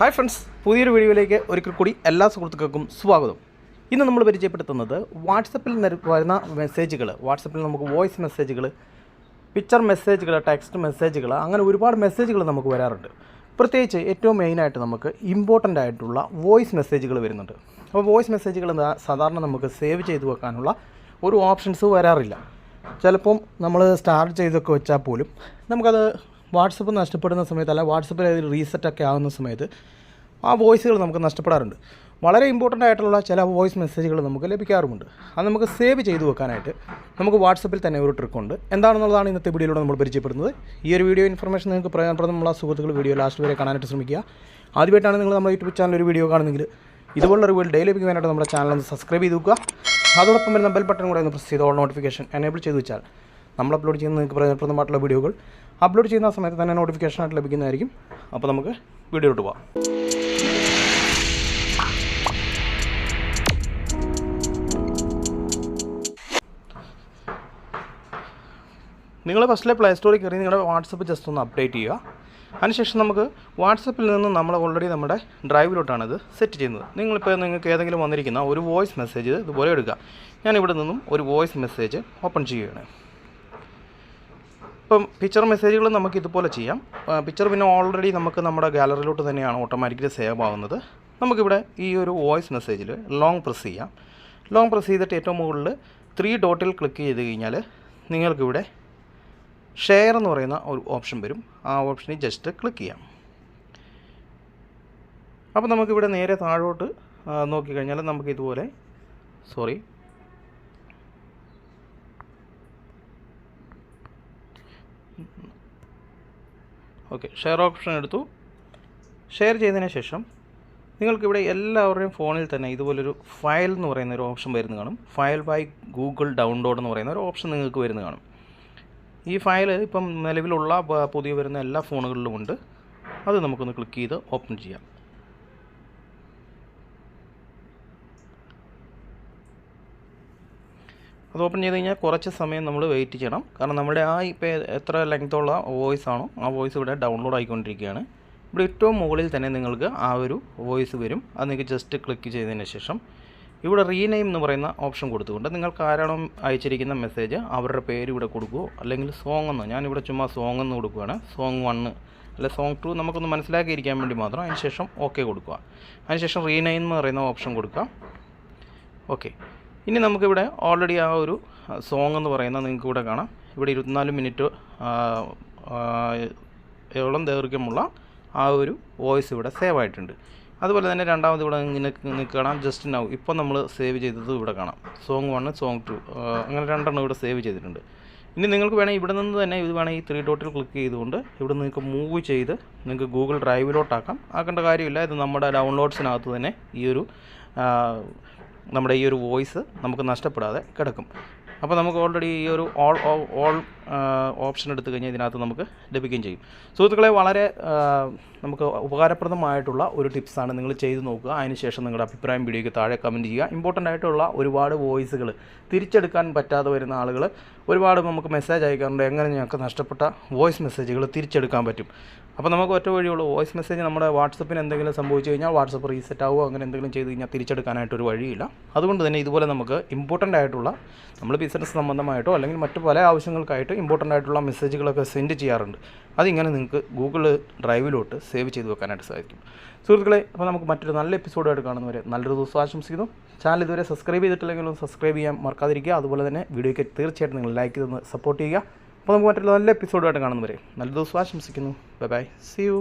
Hi friends പുതിയൊരു വീഡിയോയിലേക്ക് ഒരിക്കൽ കൂടി എല്ലാ സുഹൃത്തുക്കൾക്കും സ്വാഗതം. ഇന്ന് നമ്മൾ പരിചയപ്പെടുത്തുന്നത് വാട്സപ്പിൽ വരുന്ന മെസ്സേജുകൾ വാട്സപ്പിൽ നമുക്ക് വോയിസ് മെസ്സേജുകൾ പിക്ചർ മെസ്സേജുകൾ ടെക്സ്റ്റ് മെസ്സേജുകൾ അങ്ങനെ ഒരുപാട് മെസ്സേജുകൾ നമുക്ക് വരാറുണ്ട്. പ്രത്യേകിച്ച് ഏറ്റവും മെയിനായിട്ട് നമുക്ക് ഇമ്പോർട്ടന്റ് ആയിട്ടുള്ള വോയിസ് മെസ്സേജുകൾ വരുന്നുണ്ട്. അപ്പോൾ വോയിസ് മെസ്സേജുകൾ സാധാരണ നമുക്ക് സേവ് ചെയ്ത് വെക്കാനുള്ള ഒരു ഓപ്ഷൻസ് വരാറില്ല. ചിലപ്പം നമ്മൾ സ്റ്റാർട്ട് ചെയ്തൊക്കെ വെച്ചാൽ പോലും നമുക്കത് വാട്സപ്പ് നഷ്ടപ്പെടുന്ന സമയത്ത് അല്ല വാട്സപ്പിൽ ഏതെങ്കിലും റീസെറ്റൊക്കെ ആകുന്ന സമയത്ത് ആ വോയിസുകൾ നമുക്ക് നഷ്ടപ്പെടാറുണ്ട്. വളരെ ഇമ്പോർട്ടന്റ് ആയിട്ടുള്ള ചില വോയിസ് മെസ്സേജുകൾ നമുക്ക് ലഭിക്കാറുമുണ്ട്. അത് നമുക്ക് സേവ് ചെയ്തു വെക്കാനായിട്ട് നമുക്ക് വാട്സപ്പിൽ തന്നെ ഒരു ട്രിക്കുണ്ട് എന്താണെന്നുള്ളതാണ് ഇന്നത്തെ വീഡിയോയിലൂടെ നമ്മൾ പരിചയപ്പെടുന്നത്. ഈ ഒരു വീഡിയോ ഇൻഫർമേഷൻ നിങ്ങൾക്ക് പ്രയോജനപ്രദമുള്ള സുഹൃത്തുക്കൾ വീഡിയോ ലാസ്റ്റ് വരെ കാണാനായിട്ട് ശ്രമിക്കുക. ആദ്യമായിട്ടാണ് നിങ്ങൾ നമ്മുടെ യൂട്യൂബ് ചാനൽ ഒരു വീഡിയോ കാണുന്നെങ്കിൽ ഇതുപോലുള്ള ഒരു വീഡിയോ ഡെയിലി ലഭിക്കുവാനായിട്ട് നമ്മുടെ ചാനൽ ഒന്ന് സബ്സ്ക്രൈബ് ചെയ്ത് വെക്കുക. അതോടൊപ്പം വരുന്ന ബെൽ ബട്ടൺ കൂടെ ഒന്ന് പ്രസ് ചെയ്ത് ഓൾ നോട്ടിഫിക്കേഷൻ എനേബിൾ ചെയ്ത് വെച്ചാൽ നമ്മൾ അപ്ലോഡ് ചെയ്യുന്ന നിങ്ങൾക്ക് പ്രയോജനപ്രദമായിട്ടുള്ള വീഡിയോകൾ അപ്ലോഡ് ചെയ്യുന്ന സമയത്ത് തന്നെ നോട്ടിഫിക്കേഷൻ ആയിട്ട് ലഭിക്കുന്നതായിരിക്കും. അപ്പോൾ നമുക്ക് വീഡിയോയിലോട്ട് പോകാം നിങ്ങൾ ഫസ്റ്റിലെ പ്ലേ സ്റ്റോറിൽ കയറി നിങ്ങളുടെ വാട്സപ്പ് ജസ്റ്റ് ഒന്ന് അപ്ഡേറ്റ് ചെയ്യുക. അതിനുശേഷം നമുക്ക് വാട്സപ്പിൽ നിന്ന് നമ്മൾ ഓൾറെഡി നമ്മുടെ ഡ്രൈവിലോട്ടാണ് ഇത് സെറ്റ് ചെയ്യുന്നത്. നിങ്ങളിപ്പോൾ നിങ്ങൾക്ക് ഏതെങ്കിലും വന്നിരിക്കുന്ന ഒരു വോയിസ് മെസ്സേജ് ഇതുപോലെ എടുക്കുക. ഞാനിവിടെ നിന്നും ഒരു വോയിസ് മെസ്സേജ് ഓപ്പൺ ചെയ്യുകയാണ്. ഇപ്പം പിക്ചർ മെസ്സേജുകൾ നമുക്ക് ഇതുപോലെ ചെയ്യാം. പിക്ചർ പിന്നെ ഓൾറെഡി നമുക്ക് നമ്മുടെ ഗാലറിയിലോട്ട് തന്നെയാണ് ഓട്ടോമാറ്റിക്കലി സേവ് ആവുന്നത്. നമുക്കിവിടെ ഈ ഒരു വോയിസ് മെസ്സേജിൽ ലോങ് പ്രസ് ചെയ്യാം. ലോങ് പ്രസ് ചെയ്തിട്ട് ഏറ്റവും മുകളിൽ ത്രീ ഡോട്ടിൽ ക്ലിക്ക് ചെയ്ത് കഴിഞ്ഞാൽ നിങ്ങൾക്കിവിടെ ഷെയർ എന്ന് പറയുന്ന ഒരു ഓപ്ഷൻ വരും. ആ ഓപ്ഷനിൽ ജസ്റ്റ് ക്ലിക്ക് ചെയ്യാം. അപ്പോൾ നമുക്കിവിടെ നേരെ താഴോട്ട് നോക്കിക്കഴിഞ്ഞാൽ നമുക്ക് ഇതുപോലെ സോറി ഓക്കെ ഷെയർ ഓപ്ഷൻ എടുത്തു. ഷെയർ ചെയ്തതിന് ശേഷം നിങ്ങൾക്കിവിടെ എല്ലാവരുടെയും ഫോണിൽ തന്നെ ഇതുപോലൊരു ഫയൽ എന്ന് പറയുന്ന ഒരു ഓപ്ഷൻ വരുന്നു കാണും. ഫയൽ ബൈ ഗൂഗിൾ ഡൗൺലോഡ് എന്ന് പറയുന്ന ഒരു ഓപ്ഷൻ നിങ്ങൾക്ക് വരുന്നു കാണും. ഈ ഫയൽ ഇപ്പം നിലവിലുള്ള പുതിയ വരുന്ന എല്ലാ ഫോണുകളിലും ഉണ്ട്. അത് നമുക്കൊന്ന് ക്ലിക്ക് ചെയ്ത് ഓപ്പൺ ചെയ്യാം. അത് ഓപ്പൺ ചെയ്ത് കഴിഞ്ഞാൽ കുറച്ച് സമയം നമ്മൾ വെയിറ്റ് ചെയ്യണം. കാരണം നമ്മുടെ ആ ഇപ്പോൾ എത്ര ലെങ്ത്തുള്ള വോയിസ് ആണോ ആ വോയിസ് ഇവിടെ ഡൗൺലോഡ് ആയിക്കൊണ്ടിരിക്കുകയാണ്. ഇവിടെ ഏറ്റവും മുകളിൽ തന്നെ നിങ്ങൾക്ക് ആ ഒരു വോയിസ് വരും. അത് നിങ്ങൾക്ക് ജസ്റ്റ് ക്ലിക്ക് ചെയ്തതിന് ശേഷം. ഇവിടെ റീനെയിം എന്ന് പറയുന്ന ഓപ്ഷൻ കൊടുത്തുകൊണ്ട് നിങ്ങൾക്ക് ആരാണോ അയച്ചിരിക്കുന്ന മെസ്സേജ് അവരുടെ പേര് ഇവിടെ കൊടുക്കുമോ അല്ലെങ്കിൽ സോങ് എന്ന് ഞാനിവിടെ ചുമ്മാ സോങ് എന്ന് കൊടുക്കുകയാണ് സോങ് വണ്ണ് അല്ല സോങ് ടു നമുക്കൊന്ന് മനസ്സിലാക്കിയിരിക്കാൻ വേണ്ടി മാത്രം അതിന് ശേഷം ഓക്കെ കൊടുക്കുക. അതിനുശേഷം റീനെയിം എന്ന് പറയുന്ന ഓപ്ഷൻ കൊടുക്കുക. ഓക്കെ ഇനി നമുക്കിവിടെ ഓൾറെഡി ആ ഒരു സോങ് എന്ന് പറയുന്ന നിങ്ങൾക്ക് ഇവിടെ കാണാം. ഇവിടെ ഇരുപത്തിനാല് മിനിറ്റ് എവളം ദൈർഘ്യമുള്ള ആ ഒരു വോയിസ് ഇവിടെ സേവ് ആയിട്ടുണ്ട്. അതുപോലെ തന്നെ രണ്ടാമത് ഇവിടെ നിങ്ങൾക്ക് കാണാം. ജസ്റ്റ് നൗ ഇപ്പോൾ നമ്മൾ സേവ് ചെയ്തത് ഇവിടെ കാണാം. സോങ് വൺ സോങ് ടു അങ്ങനെ രണ്ടെണ്ണം ഇവിടെ സേവ് ചെയ്തിട്ടുണ്ട്. ഇനി നിങ്ങൾക്ക് വേണമെങ്കിൽ ഇവിടെ നിന്ന് തന്നെ ഇത് വേണമെങ്കിൽ ത്രീ ഡോട്ടിൽ ക്ലിക്ക് ചെയ്തുകൊണ്ട് ഇവിടെ നിങ്ങൾക്ക് മൂവ് ചെയ്ത് നിങ്ങൾക്ക് ഗൂഗിൾ ഡ്രൈവിലോട്ടാക്കാം ആക്കേണ്ട കാര്യമില്ല. ഇത് നമ്മുടെ ഡൗൺലോഡ്സിനകത്ത് തന്നെ ഈ ഒരു നമ്മുടെ ഈ ഒരു വോയിസ് നമുക്ക് നഷ്ടപ്പെടാതെ കിടക്കും. അപ്പോൾ നമുക്ക് ഓൾറെഡി ഈ ഒരു ഓൾ ഓൾ ഓപ്ഷൻ എടുത്തു കഴിഞ്ഞാൽ ഇതിനകത്ത് നമുക്ക് ലഭിക്കുകയും ചെയ്യും. സുഹൃത്തുക്കളെ വളരെ നമുക്ക് ഉപകാരപ്രദമായിട്ടുള്ള ഒരു ടിപ്സാണ് നിങ്ങൾ ചെയ്ത് നോക്കുക. അതിനുശേഷം നിങ്ങളുടെ അഭിപ്രായം വീഡിയോയ്ക്ക് താഴെ കമന്റ് ചെയ്യുക. ഇമ്പോർട്ടന്റ് ആയിട്ടുള്ള ഒരുപാട് വോയിസുകൾ തിരിച്ചെടുക്കാൻ പറ്റാതെ വരുന്ന ആളുകൾ ഒരുപാട് നമുക്ക് മെസ്സേജ് അയക്കാറുണ്ട്. എങ്ങനെ ഞങ്ങൾക്ക് നഷ്ടപ്പെട്ട വോയിസ് മെസ്സേജുകൾ തിരിച്ചെടുക്കാൻ പറ്റും. അപ്പോൾ നമുക്ക് ഒറ്റ വഴിയുള്ളൂ. വോയിസ് മെസ്സേജ് നമ്മുടെ വാട്സപ്പിന് എന്തെങ്കിലും സംഭവിച്ചു കഴിഞ്ഞാൽ വാട്സപ്പ് റീസെറ്റ് ആവുമോ അങ്ങനെ എന്തെങ്കിലും ചെയ്ത് കഴിഞ്ഞാൽ തിരിച്ചെടുക്കാനായിട്ടൊരു വഴിയില്ല. അതുകൊണ്ട് തന്നെ ഇതുപോലെ നമുക്ക് ഇമ്പോർട്ടന്റ് ആയിട്ടുള്ള നമ്മൾ ബിസിനസ് സംബന്ധമായിട്ടോ അല്ലെങ്കിൽ മറ്റു പല ആവശ്യങ്ങൾക്കായിട്ട് ഇമ്പോർട്ടന്റ് ആയിട്ടുള്ള മെസ്സേജുകളൊക്കെ സെൻഡ് ചെയ്യാറുണ്ട്. അതിങ്ങനെ നിങ്ങൾക്ക് ഗൂഗിൾ ഡ്രൈവിലോട്ട് സേവ് ചെയ്ത് വെക്കാനായിട്ട് സാധിക്കും. സുഹൃത്തുക്കളെ അപ്പോൾ നമുക്ക് മറ്റൊരു നല്ല എപ്പിസോഡായിട്ട് കാണുന്നവരെ നല്ലൊരു ദിവസം ആശംസിക്കുന്നു. ചാനൽ ഇതുവരെ സബ്സ്ക്രൈബ് ചെയ്തിട്ടില്ലെങ്കിൽ ഒന്ന് സബ്സ്ക്രൈബ് ചെയ്യാൻ മറക്കാതിരിക്കുക. അതുപോലെ തന്നെ വീഡിയോയ്ക്ക് തീർച്ചയായിട്ടും നിങ്ങൾ ലൈക്ക് ചെയ്ത് സപ്പോർട്ട് ചെയ്യുക. അപ്പോൾ നമുക്ക് മറ്റൊരു നല്ല എപ്പിസോഡായിട്ട് കാണുന്നവരെ നല്ല ദിവസം ആശംസിക്കുന്നു. Bye bye C U